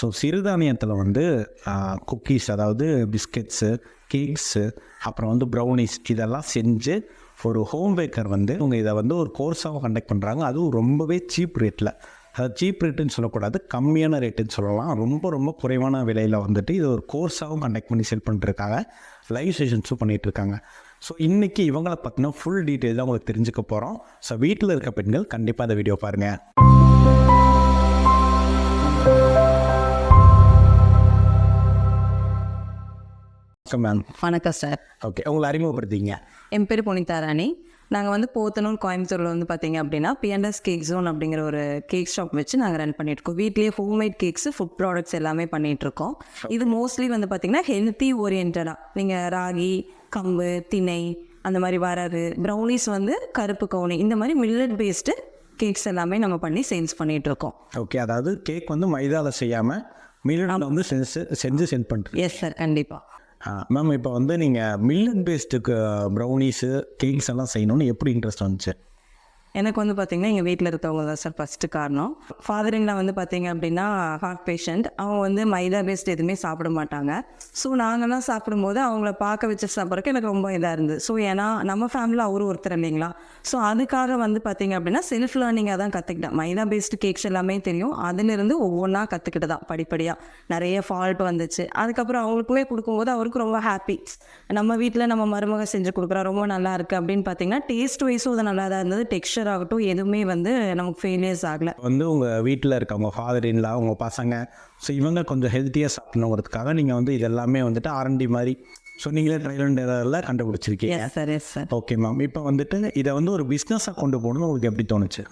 So சிறுதானியத்தில் வந்து cookies அதாவது biscuits cakes அப்புறம் வந்து ப்ரௌனிஸ் இதெல்லாம் செஞ்சு ஒரு ஹோம் பேக்கர் வந்து இவங்க இதை வந்து ஒரு கோர்ஸாக கண்டக்ட் பண்ணுறாங்க அதுவும் ரொம்பவே சீப் ரேட்டில் அதாவது சீப் ரேட்டுன்னு சொல்லக்கூடாது கம்மியான ரேட்டுன்னு சொல்லலாம். ரொம்ப ரொம்ப குறைவான விலையில் வந்துட்டு இது ஒரு கோர்ஸாகவும் கண்டக்ட் பண்ணி செல் பண்ணிட்டுருக்காங்க. லைவ் செஷன்ஸும் பண்ணிகிட்ருக்காங்க ஸோ இன்றைக்கி இவங்கள பற்றின ஃபுல் டீட்டெயில் தான் உங்களுக்கு தெரிஞ்சுக்க போகிறோம் ஸோ வீட்டில் இருக்க பெண்கள் கண்டிப்பாக இந்த வீடியோ பாருங்கள் வணக்கம் மேம் வணக்கம் சார் ஓகே உங்களை அறிமுகப்படுத்திங்க என் பேர் புனிதா ராணி. நாங்கள் வந்து போத்தனூர் கோயம்புத்தூரில் வந்து பார்த்தீங்க அப்படின்னா பிஎன்எஸ் கேக் ஜோன் அப்படிங்கிற ஒரு கேக் ஷாப் வச்சு நாங்கள் ரன் பண்ணியிருக்கோம் வீட்லேயே ஹோம்மேட் கேக்ஸ் ஃபுட் ப்ராடக்ட்ஸ் எல்லாமே பண்ணிகிட்ருக்கோம் இது மோஸ்ட்லி வந்து பார்த்தீங்கன்னா ஹெல்த்தி ஓரியன்டாக நீங்கள் ராகி கம்பு திணை அந்த மாதிரி வராது. ப்ரௌனிஸ் வந்து கருப்பு கவுனி இந்த மாதிரி மில்லட் பேஸ்டு கேக்ஸ் எல்லாமே நம்ம பண்ணி சேல்ஸ் பண்ணிகிட்ருக்கோம் ஓகே அதாவது கேக் வந்து மைதாவில் செய்யாமல் மில்லட்டில் வந்து செஞ்சு செஞ்சு சென்ட் பண்ணுறீங்க எஸ் சார் கண்டிப்பாக மேம் இப்போ வந்து நீங்கள் மில்லட் பேஸ்டுக்கு ப்ரௌனிஸு கேக்ஸ் எல்லாம் செய்யணும்னு எப்படி இன்ட்ரெஸ்ட் வந்துச்சு? எனக்கு வந்து பார்த்தீங்கன்னா எங்கள் வீட்டில் இருக்கவங்க தான் சார் ஃபஸ்ட்டு காரணம். ஃபாதரிங்கில் வந்து பார்த்தீங்க அப்படின்னா ஹார்ட் பேஷண்ட் அவங்க வந்து மைதா பேஸ்ட் எதுவுமே சாப்பிட மாட்டாங்க. ஸோ நாங்கள்லாம் சாப்பிடும்போது அவங்கள பார்க்க வச்சு சாப்பிட்றதுக்கு எனக்கு ரொம்ப இதாக இருந்தது. ஸோ ஏன்னா நம்ம ஃபேமிலியில் அவரும் ஒருத்தர் இல்லைங்களா? ஸோ அதுக்காக வந்து பார்த்தீங்க அப்படின்னா செல்ஃப் லேர்னிங்காக தான் கற்றுக்கிட்டேன் மைதா பேஸ்டு கேக்ஸ் எல்லாமே தெரியும். அதுலேருந்து ஒவ்வொன்றா கற்றுக்கிட்டு தான் படிப்படியாக நிறைய ஃபால்ட் வந்துச்சு. அதுக்கப்புறம் அவங்களுக்குமே கொடுக்கும்போது அவருக்கு ரொம்ப ஹாப்பி நம்ம வீட்டில் நம்ம மருமக செஞ்சு கொடுக்குறோம் ரொம்ப நல்லா இருக்குது அப்படின்னு பார்த்தீங்கன்னா டேஸ்ட் வைஸும் அது நல்லா தான் இருந்தது. டெக்ஸ்சர் ஆகட்டும் எதுவுமே வந்து நமக்கு ஃபெயிலியர்ஸ் ஆகலை. வந்து உங்கள் வீட்டில் இருக்கவங்க ஃபாதர் இன்லா உங்கள் பசங்க ஸோ இவங்க கொஞ்சம் ஹெல்த்தியாக சாப்பிடணுங்கிறதுக்காக நீங்கள் வந்து இது எல்லாமே வந்துட்டு ஆர்என்டி மாதிரி ஸோ நீங்களே ட்ரையல் அண்ட் எரரில் கண்டுபிடிச்சிருக்கீங்க. Sir yes sir okay ma'am இப்போ வந்துட்டு இதை வந்து ஒரு பிஸ்னஸாக கொண்டு போகணும்னு உங்களுக்கு எப்படி தோணுச்சு?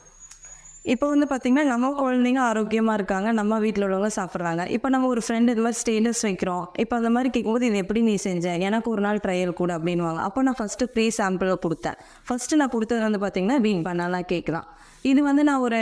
இப்போ வந்து பார்த்தீங்கன்னா நம்ம குழந்தைங்க ஆரோக்கியமாக இருக்காங்க நம்ம வீட்டில் உள்ளவங்க சாப்பிட்றாங்க. இப்போ நம்ம ஒரு ஃப்ரெண்டு இது மாதிரி ஸ்டேட்டஸ் வைக்கிறோம். இப்போ அந்த மாதிரி கேட்கும்போது இது எப்படி நீ செஞ்ச? எனக்கு ஒரு நாள் ட்ரையல் கூட அப்படின்வாங்க அப்போ நான் ஃபஸ்ட்டு ஃப்ரீ சாம்பிள் கொடுத்தேன். ஃபஸ்ட்டு நான் கொடுத்தது வந்து பார்த்தீங்கன்னா வீண் பண்ணலாம் கேக் தான் இது வந்து நான் ஒரு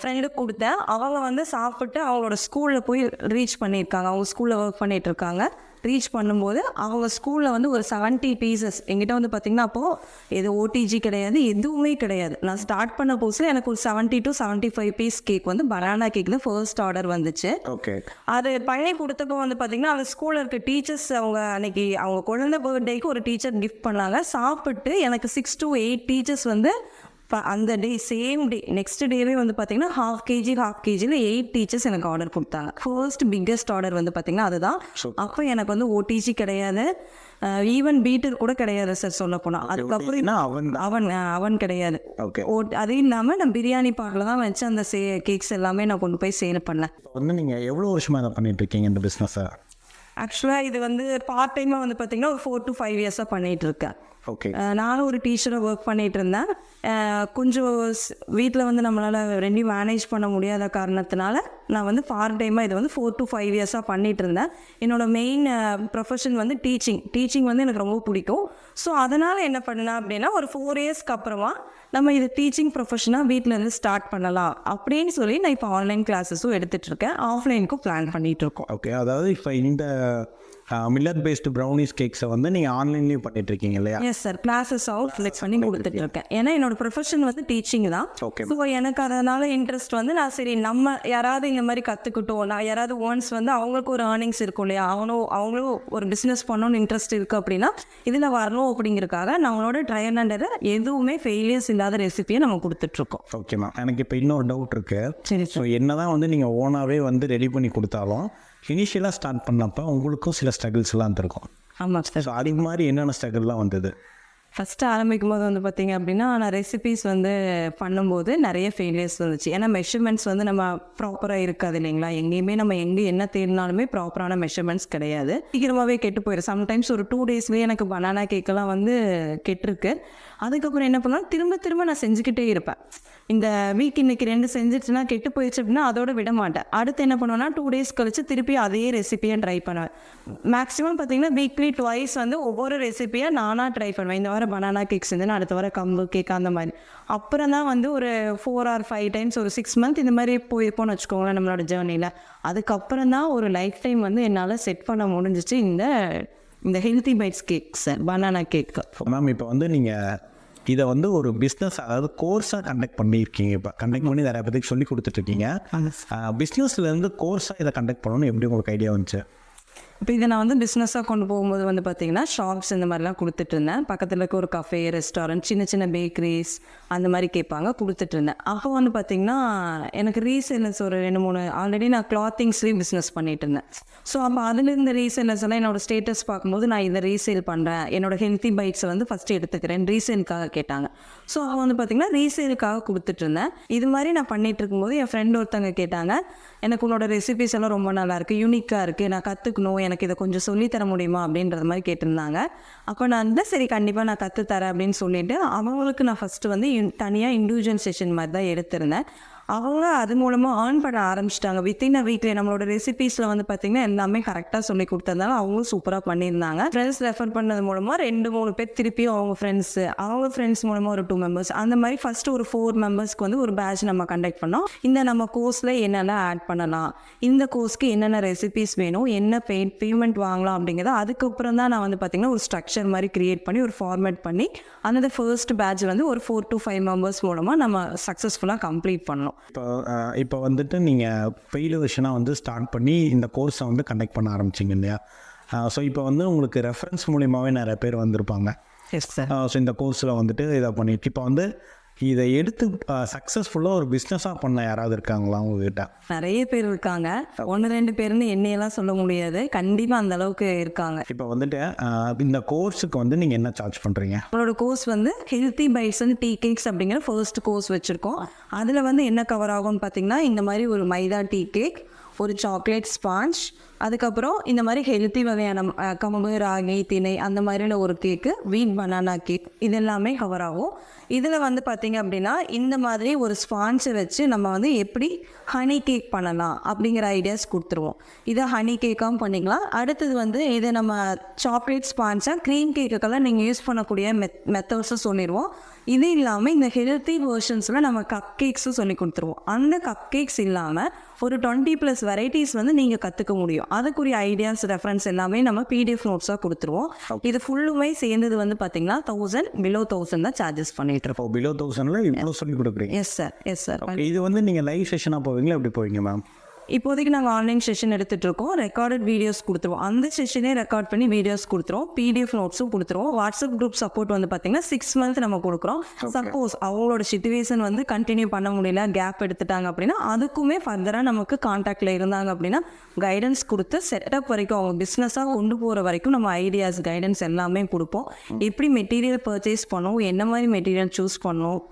ஃப்ரெண்டு கொடுத்தேன். அவங்க வந்து சாப்பிட்டு அவங்களோட ஸ்கூலில் போய் ரீச் பண்ணியிருக்காங்க. அவங்க ஸ்கூலில் ஒர்க் பண்ணிட்டு இருக்காங்க. ரீச் பண்ணும்போது அவங்க ஸ்கூலில் வந்து ஒரு 70 பீசஸ் எங்கிட்ட வந்து பார்த்திங்கன்னா அப்போது எது ஓடிஜி கிடையாது எதுவுமே கிடையாது. நான் ஸ்டார்ட் பண்ண புதுசில் எனக்கு ஒரு 70 டு 75 ஃபைவ் பீஸ் கேக் வந்து பனானா கேக் தான் ஃபர்ஸ்ட் ஆர்டர் வந்துச்சு. ஓகே அது பழனி கொடுத்தப்போ வந்து பார்த்தீங்கன்னா அந்த ஸ்கூலில் இருக்க டீச்சர்ஸ் அவங்க அன்னைக்கு அவங்க குழந்தை பர்த்டேக்கு ஒரு டீச்சர் கிஃப்ட் பண்ணாங்க. சாப்பிட்டு எனக்கு சிக்ஸ் டு எயிட் டீச்சர்ஸ் வந்து ப- அந்த டே சேம் டே நெக்ஸ்ட் டேவே வந்து பார்த்தீங்கன்னா ஹாஃப் கேஜி ஹாஃப் கேஜியில் எயிட் டீச்சர்ஸ் எனக்கு ஆர்டர் கொடுத்தாங்க. ஃபர்ஸ்ட் பிக்கஸ்ட் ஆர்டர் வந்து பார்த்தீங்கன்னா அதுதான். அப்போ எனக்கு வந்து ஓடிஜி கிடையாது. ஈவன் பீட்டர் கூட கிடையாது சார் சொல்ல போனால் அதுக்கப்புறம் அவன் அவன் அவன் கிடையாது. ஓகே ஓ அது இல்லாமல் நான் பிரியாணி பாக்கில் தான் வச்சு அந்த சே கேக்ஸ் எல்லாமே நான் கொண்டு போய் சேல் பண்ணேன். இப்போ வந்து நீங்கள் எவ்வளோ வருஷமாக இதை பண்ணிட்டு இருக்கீங்க இந்த பிஸ்னஸை ஆக்சுவலாக இது வந்து பார்ட் டைமாக வந்து பார்த்தீங்கன்னா ஒரு ஃபோர் டு ஃபைவ் இயர்ஸாக பண்ணிகிட்டு இருக்கேன். ஓகே நானும் ஒரு டீச்சராக ஒர்க் பண்ணிகிட்டு இருந்தேன் கொஞ்சம் வீட்டில் வந்து நம்மளால் ரெண்டையும் மேனேஜ் பண்ண முடியாத காரணத்தினால நான் வந்து பார்ட் டைமாக இது வந்து ஃபோர் டு ஃபைவ் இயர்ஸாக பண்ணிகிட்டு இருந்தேன் என்னோடய மெயின் ப்ரொஃபஷன் வந்து டீச்சிங் டீச்சிங் வந்து எனக்கு ரொம்ப பிடிக்கும். ஸோ அதனால் என்ன பண்ணேன் அப்படின்னா ஒரு ஃபோர் இயர்ஸ்க்கு அப்புறமா நம்ம இது டீச்சிங் ப்ரொஃபஷனாக வீட்டில் இருந்து ஸ்டார்ட் பண்ணலாம் அப்படின்னு சொல்லி நான் இப்போ ஆன்லைன் கிளாஸஸும் எடுத்துகிட்டு இருக்கேன் ஆஃப்லைனுக்கும் பிளான் பண்ணிகிட்டு இருக்கோம் ஓகே அதாவது இப்போ இந்த மில்லட் பேஸ்டு ப்ரௌனிஸ் கேக்ஸை வந்து நீங்கள் ஆன்லைன்லேயும் பண்ணிட்டு இருக்கீங்க இல்லையா எஸ் சார் கிளாஸஸாகவும் செலக்ட் பண்ணி கொடுத்துட்டு இருக்கேன் ஏன்னா என்னோட ப்ரொஃபஷன் வந்து டீச்சிங் தான். Okay. ஸோ எனக்கு அதனால இன்ட்ரெஸ்ட் வந்து நான் சரி நம்ம யாராவது இந்த மாதிரி கற்றுக்கிட்டோம் நான் யாராவது ஒன்ஸ் வந்து அவங்களுக்கு ஒரு ஏர்னிங்ஸ் இருக்கும் இல்லையா? அவங்களும் அவங்களும் ஒரு பிஸ்னஸ் பண்ணணும்னு இன்ட்ரெஸ்ட் இருக்குது அப்படின்னா இதில் வரணும் அப்படிங்கிறக்காக நம்மளோட ட்ரையர் அண்டர் எதுவுமே ஃபெயிலியர்ஸ் இல்லாத ரெசிபியை நம்ம கொடுத்துட்ருக்கோம் ஓகே மேம் எனக்கு இப்போ இன்னொரு டவுட் இருக்குது சரி ஸோ என்னதான் வந்து நீங்கள் ஓனாகவே வந்து ரெடி பண்ணி கொடுத்தாலும் இனிஷியலாக ஸ்டார்ட் பண்ணப்போ உங்களுக்கும் சில ஸ்ட்ரகிள்ஸ்லாம் இருந்திருக்கும் ஆமாம் சார் ஸோ அது மாதிரி என்னென்ன ஸ்ட்ரகிள்லாம் வந்தது? ஃபஸ்ட்டு ஆரம்பிக்கும் போது வந்து பார்த்தீங்க அப்படின்னா நான் ரெசிபீஸ் வந்து பண்ணும்போது நிறைய ஃபெயிலியர்ஸ் வந்துச்சு. ஏன்னா மெஷர்மெண்ட்ஸ் வந்து நம்ம ப்ராப்பராக இருக்காது இல்லைங்களா? எங்கேயுமே நம்ம எங்கே என்ன தேடினாலுமே ப்ராப்பரான மெஷர்மெண்ட்ஸ் கிடையாது. சீக்கிரமாகவே கெட்டு போயிடும் சம்டைம்ஸ் ஒரு டூ டேஸ்லேயே எனக்கு பனானா கேக்கெல்லாம் வந்து கெட்டிருக்கு. அதுக்கப்புறம் என்ன பண்ணலாம் திரும்ப திரும்ப நான் செஞ்சுக்கிட்டே இருப்பேன். இந்த வீக் இன்னைக்கு ரெண்டு செஞ்சிச்சுன்னா கெட்டு போயிடுச்சு அப்படின்னா அதோட விட மாட்டேன். அடுத்து என்ன பண்ணுவேன்னா டூ டேஸ் கழிச்சு திருப்பி அதே ரெசிபியை ட்ரை பண்ணுவேன். மேக்ஸிமம் பார்த்தீங்கன்னா வீக்லி ட்வைஸ் வந்து ஒவ்வொரு ரெசிபியாக நானாக ட்ரை பண்ணுவேன். இந்த வாரம் பனானா கேக் செஞ்சேன் அடுத்த வாரம் கம்பு கேக் அந்த மாதிரி. அப்புறம் தான் வந்து ஒரு ஃபோர் ஆர் ஃபைவ் டைம்ஸ் ஒரு சிக்ஸ் மந்த் இந்த மாதிரி போயிருப்போம்னு வச்சுக்கோங்களேன் நம்மளோட ஜேர்னியில் அதுக்கப்புறம் தான் ஒரு லைஃப் டைம் வந்து என்னால் செட் பண்ண முடிஞ்சிச்சு இந்த இந்த healthy bites cake sir banana cake ma'am இப்போ வந்து நீங்கள் இதை வந்து ஒரு பிஸ்னஸ் அதாவது கோர்ஸாக கண்டக்ட் பண்ணியிருக்கீங்க இப்போ. கண்டக்ட் பண்ணி நிறைய பேருக்கு சொல்லி கொடுத்துட்ருக்கீங்க பிஸ்னஸ்லேருந்து கோர்ஸாக இதை கண்டக்ட் பண்ணணும்னு எப்படி உங்களுக்கு ஐடியா வந்துச்சு? இப்போ இதை நான் வந்து பிஸ்னஸாக கொண்டு போகும்போது வந்து பார்த்தீங்கன்னா ஷாப்ஸ் இந்த மாதிரிலாம் கொடுத்துட்டு இருந்தேன் பக்கத்தில் இருக்க ஒரு கஃபே ரெஸ்டாரண்ட் சின்ன சின்ன பேக்கரிஸ் அந்த மாதிரி கேட்பாங்க கொடுத்துட்டு இருந்தேன் அப்போ வந்து பார்த்தீங்கன்னா எனக்கு ரீசேலர்ஸ் ஒரு ரெண்டு மூணு ஆல்ரெடி நான் கிளாத்திங்ஸ்லேயும் பிஸ்னஸ் பண்ணிட்டு இருந்தேன். ஸோ அப்போ அதில் இருந்த ரீசேலர்ஸ் எல்லாம் என்னோட ஸ்டேட்டஸ் பார்க்கும்போது நான் இதை ரீசேல் பண்ணுறேன் என்னோட ஹெல்த்தி பைட்ஸை வந்து ஃபஸ்ட்டு எடுத்துக்கிறேன். ரீசேலுக்காக கேட்டாங்க. ஸோ அப்போ வந்து பார்த்தீங்கன்னா ரீசேலுக்காக கொடுத்துட்டு இருந்தேன் இது மாதிரி நான் பண்ணிட்டு இருக்கும்போது என் ஃப்ரெண்ட் ஒருத்தவங்க கேட்டாங்க எனக்கு உன்னோட ரெசிபிஸ் எல்லாம் ரொம்ப நல்லா இருக்கு யூனிக்காக இருக்குது நான் கற்றுக்கணும் எனக்கு இதை கொஞ்சம் சொல்லித்தர முடியுமா அப்படின்றது மாதிரி கேட்டிருந்தாங்க. அப்போ நான் வந்து சரி கண்டிப்பாக நான் கற்றுத்தரேன் அப்படின்னு சொல்லிட்டு அவங்களுக்கு நான் ஃபஸ்ட்டு வந்து தனியாக இண்டிவிஜுவல் செஷன் மாதிரி தான் எடுத்திருந்தேன். அவங்க அது மூலமாக ஏர்ன் பண்ண ஆரம்பிச்சிட்டாங்க. வித்தின் அ வீக்லி நம்மளோட ரெசிபீஸில் வந்து பார்த்திங்கன்னா எல்லாமே கரெக்டாக சொல்லி கொடுத்ததுனால அவங்களும் சூப்பராக பண்ணியிருந்தாங்க. ஃப்ரெண்ட்ஸ் ரெஃபர் பண்ணது மூலமாக ரெண்டு மூணு பேர் திருப்பியும் அவங்க ஃப்ரெண்ட்ஸு அவங்க ஃப்ரெண்ட்ஸ் மூலமாக ஒரு டூ மெம்பர்ஸ் அந்த மாதிரி ஃபஸ்ட்டு ஒரு ஃபோர் மெம்பர்ஸ்க்கு வந்து ஒரு பேட்ச் நம்ம கண்டக்ட் பண்ணோம். இந்த நம்ம கோர்ஸில் என்னென்ன ஆட் பண்ணலாம்? இந்த கோர்ஸ்க்கு என்னென்ன ரெசிபிஸ் வேணும்? என்ன பே பேமெண்ட் வாங்கலாம் அப்படிங்கிறத அதுக்கப்புறம் தான் நான் வந்து பார்த்திங்கன்னா ஒரு ஸ்ட்ரக்சர் மாதிரி க்ரியேட் பண்ணி ஒரு ஃபார்மேட் பண்ணி அந்த ஃபர்ஸ்ட் பேட்ச் வந்து ஒரு ஃபோர் டு ஃபைவ் மெம்பர்ஸ் மூலமாக நம்ம சக்ஸஸ்ஃபுல்லாக கம்ப்ளீட் பண்ணோம் இப்போ இப்போ வந்துட்டு நீங்கள் பெய்டு விஷனாக வந்து ஸ்டார்ட் பண்ணி இந்த கோர்ஸை வந்து கண்டக்ட் பண்ண ஆரம்பிச்சிங்க இல்லையா? ஸோ இப்போ வந்து உங்களுக்கு ரெஃபரன்ஸ் மூலியமாகவே நிறைய பேர் வந்திருப்பாங்க. ஸோ இந்த கோர்ஸில் வந்துட்டு இதை பண்ணிட்டு இப்போ வந்து இதை எடுத்து சக்ஸஸ்ஃபுல்லாக ஒரு பிஸ்னஸாக பண்ண யாராவது இருக்காங்களா உங்ககிட்ட? நிறைய பேர் இருக்காங்க. ஒன்று ரெண்டு பேர்னு எண்ணியெல்லாம் சொல்ல முடியாது. கண்டிப்பாக அந்த அளவுக்கு இருக்காங்க. இப்போ வந்துட்டு இந்த கோர்ஸுக்கு வந்து நீங்கள் என்ன சார்ஜ் பண்ணுறீங்க நம்மளோட கோர்ஸ் வந்து healthy bites and tea cakes அப்படிங்கிற ஃபர்ஸ்ட் கோர்ஸ் வச்சுருக்கோம். அதில் வந்து என்ன கவர் ஆகும்னு பார்த்தீங்கன்னா இந்த மாதிரி ஒரு மைதா டீ கேக் ஒரு சாக்லேட் ஸ்பாஞ்ச் அதுக்கப்புறம் இந்த மாதிரி ஹெல்த்தி வகையான கம்பு ராகி திணை அந்த மாதிரியான ஒரு கேக்கு வீட் பனானா கேக் இது எல்லாமே கவர் ஆகும். இதில் வந்து பார்த்திங்க அப்படின்னா இந்த மாதிரி ஒரு ஸ்பான்ஸை வச்சு நம்ம வந்து எப்படி ஹனி கேக் பண்ணலாம் அப்படிங்கிற ஐடியாஸ் கொடுத்துருவோம். இதை ஹனி கேக்காகவும் பண்ணிக்கலாம். அடுத்தது வந்து இதை நம்ம சாக்லேட் ஸ்பான்ஸாக க்ரீம் கேக்குக்கெல்லாம் நீங்கள் யூஸ் பண்ணக்கூடிய மெத் மெத்தட்ஸும் சொல்லிடுவோம். இது இல்லாமல் இந்த ஹெல்த்தி வேர்ஷன்ஸில் நம்ம கப் கேக்ஸும் சொல்லி கொடுத்துருவோம். அந்த கப் கேக்ஸ் இல்லாமல் ஒரு டுவெண்ட்டி ப்ளஸ் வெரைட்டிஸ் வந்து நீங்கள் கற்றுக்க முடியும். அதுக்குரிய ஐடியாஸ் ரெஃபரன்ஸ் எல்லாமே நம்ம பிடிஎஃப் நோட்ஸாக கொடுத்துருவோம். இது ஃபுல்லுமே சேர்ந்தது வந்து பார்த்தீங்கன்னா தௌசண்ட் பிலோ தௌசண்ட் தான் சார்ஜஸ் பண்ணிட்டு இருக்கோம். பிலோ தௌசண்டில் இவ்வளோ சொல்லி கொடுக்குறீங்க? எஸ் சார் எஸ் சார் இது வந்து நீங்கள் லைவ் செஷனாக போவீங்களா? எப்படி போவீங்க மேம் இப்போதைக்கு நாங்கள் ஆன்லைன் செஷன் எடுத்துகிட்டு இருக்கோம் ரெக்கார்டட் வீடியோஸ் கொடுத்துருவோம். அந்த செஷனே ரெக்கார்ட் பண்ணி வீடியோஸ் கொடுத்துருவோம். பிடிஎஃப் நோட்ஸும் கொடுத்துருவோம். வாட்ஸ்அப் குரூப் சப்போர்ட் வந்து பார்த்தீங்கன்னா சிக்ஸ் மந்த் நம்ம கொடுக்குறோம். சப்போஸ் அவங்களோட சுச்சுவேஷன் வந்து கண்டினியூ பண்ண முடியல கேப் எடுத்துட்டாங்க அப்படின்னா அதுக்குமே ஃபர்தராக நமக்கு காண்டாக்டில் இருந்தாங்க அப்படின்னா கைடன்ஸ் கொடுத்து செட்டப் வரைக்கும் அவங்க பிஸ்னஸாக கொண்டு போகிற வரைக்கும் நம்ம ஐடியாஸ் கைடன்ஸ் எல்லாமே கொடுப்போம். எப்படி மெட்டீரியல் பர்ச்சேஸ் பண்ணணும்? என்ன மாதிரி மெட்டீரியல் சூஸ் பண்ணணும்?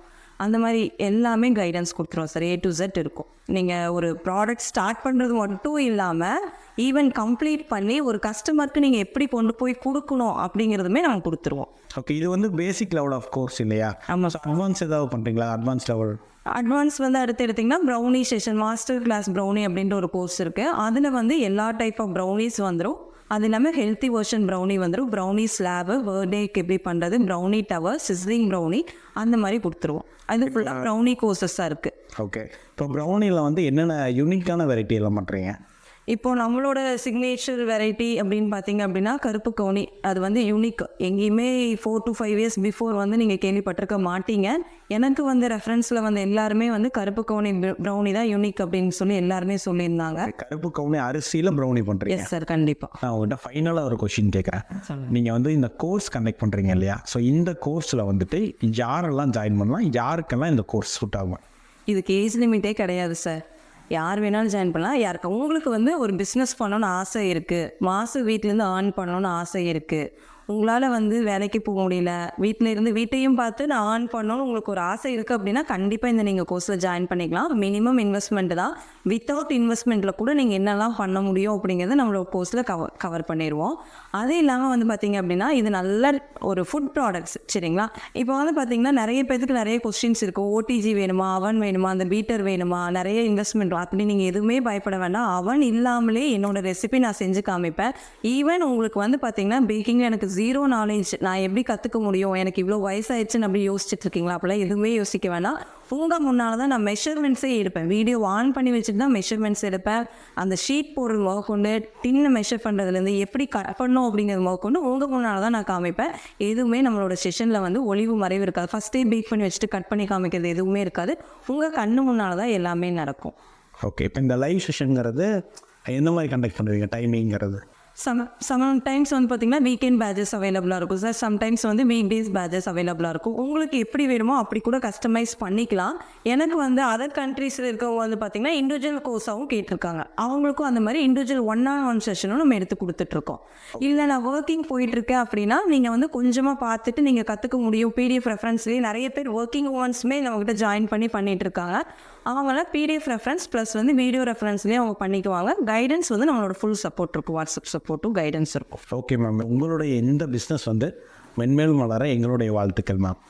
அந்த மாதிரி எல்லாமே கைடன்ஸ் கொடுத்துருவோம் சார் ஏ டு Z இருக்கும். நீங்கள் ஒரு ப்ராடக்ட் ஸ்டார்ட் பண்ணுறது மட்டும் இல்லாமல் ஈவன் கம்ப்ளீட் பண்ணி ஒரு கஸ்டமருக்கு நீங்கள் எப்படி கொண்டு போய் கொடுக்கணும் அப்படிங்கிறதுமே நாங்கள் கொடுத்துருவோம். ஓகே இது வந்து பேசிக் லெவல் ஆஃப் கோர்ஸ் இல்லையா? ஆமாம் ஸோ அட்வான்ஸ் ஏதாவது பண்ணுறீங்களா அட்வான்ஸ் லெவல் அட்வான்ஸ் வந்து அடுத்து எடுத்திங்கன்னா brownie session master class brownie அப்படின்ற ஒரு கோர்ஸ் இருக்குது அதில் வந்து எல்லா டைப் ஆஃப் ப்ரௌனிஸ் வந்துடும் அது இல்லாமல் ஹெல்த்தி வெர்ஷன் ப்ரௌனி வந்துடும் ப்ரௌனி ஸ்லாபு பர்த்டேக்கு எப்படி பண்ணுறது ப்ரௌனி டவர் சிஸ்லிங் ப்ரௌனி அந்த மாதிரி கொடுத்துருவோம். அது ஃபுல்லாக ப்ரௌனி கோர்சஸாக இருக்குது ஓகே இப்போ ப்ரௌனியில் வந்து என்னென்ன யூனிக்கான வெரைட்டி எல்லாம் பண்ணுறீங்க இப்போ நம்மளோட சிக்னேச்சர் வெரைட்டி அப்படின்னு பார்த்தீங்க அப்படின்னா கருப்பு கவுனி அது வந்து யூனிக் எங்கேயுமே four to five years before வந்து நீங்கள் கேள்விப்பட்டிருக்க மாட்டீங்க. எனக்கு வந்து ரெஃபரன்ஸில் வந்து எல்லாருமே வந்து கருப்பு கவுனி ப்ரௌனி தான் யூனிக் அப்படின்னு சொல்லி எல்லாருமே சொல்லியிருந்தாங்க. கருப்பு கவுனி அரிசியில் ப்ரௌனி பண்ணுறீங்க எஸ் சார் கண்டிப்பாக நான் உங்கள்கிட்ட ஃபைனலாக ஒரு கொஷின் கேட்குறேன் நீங்கள் வந்து இந்த கோர்ஸ் கண்டக்ட் பண்ணுறீங்க இல்லையா? ஸோ இந்த கோர்ஸில் வந்துட்டு யாரெல்லாம் ஜாயின் பண்ணலாம்? யாருக்கெல்லாம் இந்த கோர்ஸ் சூட் ஆகும்? இதுக்கு ஏஜ் லிமிட்டே கிடையாது சார் யார் வேணாலும் ஜாயின் பண்ணலாம். யாருக்கு உங்களுக்கு வந்து ஒரு பிஸ்னஸ் பண்ணணும்னு ஆசை இருக்குது மாதம் வீட்டிலேருந்து ஏர்ன் பண்ணணும்னு ஆசை இருக்குது உங்களால் வந்து வேலைக்கு போக முடியல. வீட்டில் இருந்து வீட்டையும் பார்த்து நான் ஏர்ன் பண்ணணும்னு உங்களுக்கு ஒரு ஆசை இருக்குது அப்படின்னா கண்டிப்பாக இந்த நீங்கள் கோர்ஸில் ஜாயின் பண்ணிக்கலாம். மினிமம் இன்வெஸ்ட்மெண்ட் தான். வித்தவுட் இன்வெஸ்ட்மெண்ட்டில் கூட நீங்கள் என்னெல்லாம் பண்ண முடியும் அப்படிங்கிறத நம்மளோட போஸ்ட்டில் கவர் கவர் பண்ணிடுவோம் அது இல்லாமல் வந்து பார்த்தீங்க அப்படின்னா இது நல்ல ஒரு ஃபுட் ப்ராடக்ட்ஸ் சரிங்களா? இப்போ வந்து பார்த்தீங்கன்னா நிறைய பேருக்கு நிறைய கொஸ்டின்ஸ் இருக்கும் ஓடிஜி வேணுமா அவன் வேணுமா அந்த பீட்டர் வேணுமா நிறைய இன்வெஸ்ட்மெண்ட் அப்படி நீங்கள் எதுவுமே பயப்பட வேண்டாம். அவன் இல்லாமலே என்னோட ரெசிபி நான் செஞ்சு காமிப்பேன். ஈவன் உங்களுக்கு வந்து பார்த்தீங்கன்னா பேக்கிங்கில் எனக்கு ஜீரோ நாலேஜ் நான் எப்படி கற்றுக்க முடியும் எனக்கு இவ்வளோ வயசாயிடுச்சுன்னு அப்படி யோசிச்சுட்டு இருக்கீங்களா? அப்படிலாம் எதுவுமே யோசிக்க வேணாம் உங்கள் முன்னால் தான் நான் மெஷர்மெண்ட்ஸே எடுப்பேன். வீடியோ ஆன் பண்ணி வச்சுட்டு தான் மெஷர்மெண்ட்ஸ் எடுப்பேன். அந்த ஷீட் போடுற முதற்கொண்டு டின்னு மெஷர் பண்ணுறதுலேருந்து எப்படி கட் பண்ணணும் அப்படிங்கிறது முதற்கொண்டு உங்கள் முன்னால் தான் நான் காமிப்பேன். எதுவுமே நம்மளோட செஷனில் வந்து ஒளிவு மறைவு இருக்காது. ஃபஸ்ட்டே பேக் பண்ணி வச்சுட்டு கட் பண்ணி காமிக்கிறது எதுவுமே இருக்காது. உங்கள் கண்ணு முன்னால் தான் எல்லாமே நடக்கும். ஓகே இப்போ இந்த லைவ் செஷனுங்கிறது எந்த மாதிரி கண்டக்ட் பண்ணுவீங்க? டைமிங்கிறது சம் சம் டைம்ஸ் வந்து பார்த்தீங்கன்னா வீக்கெண்ட் பேஜஸ் அவைலபிளாக இருக்கும். சார் சம்டைம்ஸ் வந்து வீக் டேஸ் பேஜஸ் அவைலபிளாக இருக்கும். உங்களுக்கு எப்படி வேணுமோ அப்படி கூட கஸ்டமைஸ் பண்ணிக்கலாம். எனக்கு வந்து அதர் கண்ட்ரீஸில் இருக்கவங்க வந்து பார்த்தீங்கன்னா இண்டிவிஜுவல் கோர்ஸாகவும் கேட்டிருக்காங்க. அவங்களுக்கும் அந்த மாதிரி இண்டிவிஜுவல் ஒன் ஆன் ஒன் செஷனும் நம்ம எடுத்து கொடுத்துட்ருக்கோம். இல்லை நான் ஒர்க்கிங் போயிட்டுருக்கேன் அப்படின்னா நீங்கள் வந்து கொஞ்சமாக பார்த்துட்டு நீங்கள் கற்றுக்க முடியும். பிடிஎஃப் ரெஃபரன்ஸ்லேயே நிறைய பேர் ஒர்க்கிங் உமன்ஸுமே நம்மக்கிட்ட ஜாயின் பண்ணி பண்ணிகிட்ருக்காங்க அவங்கள அவங்களாம் பிடிஎஃப் ரெஃபரன்ஸ் ப்ளஸ் வந்து வீடியோ ரெஃபரன்ஸ்லேயும் அவங்க பண்ணிக்குவாங்க. கைடன்ஸ் வந்து நம்மளோட ஃபுல் சப்போர்ட் இருக்கும். வாட்ஸ்அப் சப்போர்ட்டும் கைடன்ஸ் இருக்கும். ஓகே மேம் உங்களுடைய இந்த பிஸ்னஸ் வந்து மென்மேலும் வளர எங்களுடைய வாழ்த்துக்கள் மேம்